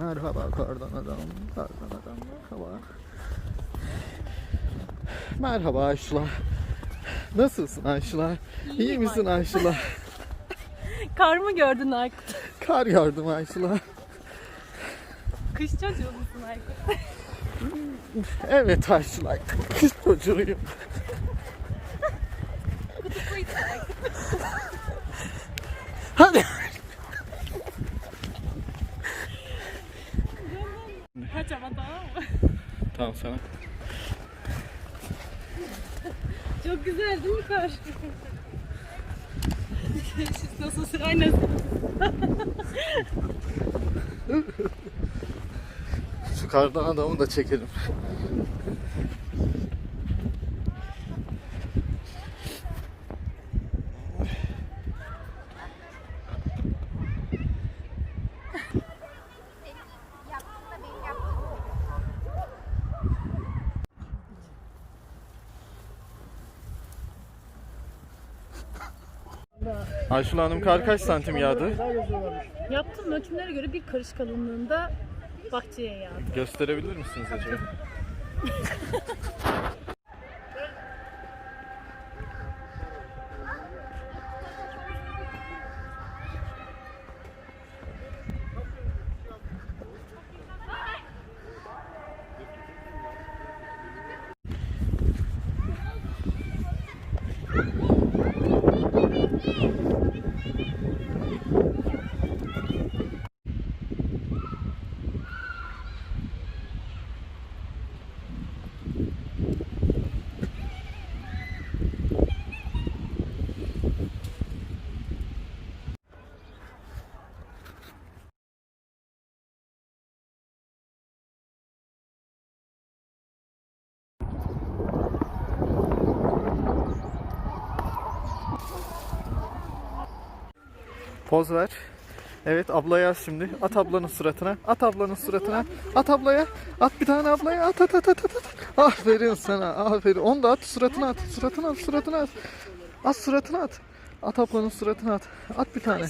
Merhaba kardan adam, kardan adam merhaba. Merhaba Ayşula. Nasılsın Ayşula? İyi İyiyim misin Ayşula? Kar mı gördün Aykut? Kar yağdım Ayşula. Kış çocuğu musun Aykut? Evet Ayşula, kız çocuğuyum. Hadi. Kaç ama tamam mı? Tamam sana. Çok güzel değil mi kar? Nasılsın? Aynen. Şu kardan adamı da çekelim. Ayşula Hanım kar kaç santim yağdı? Yaptığım ölçümlere göre bir karış kalınlığında bahçeye yağdı. Gösterebilir misiniz acaba? Poz ver. Evet abla yaz şimdi. At ablanın suratına. At ablanın suratına. At ablaya. At bir tane ablaya. At at at at. at. Aferin sana. Aferin. Onu da at suratına at. Suratına at. Suratına at. At suratına at. At ablanın suratına at. At bir tane.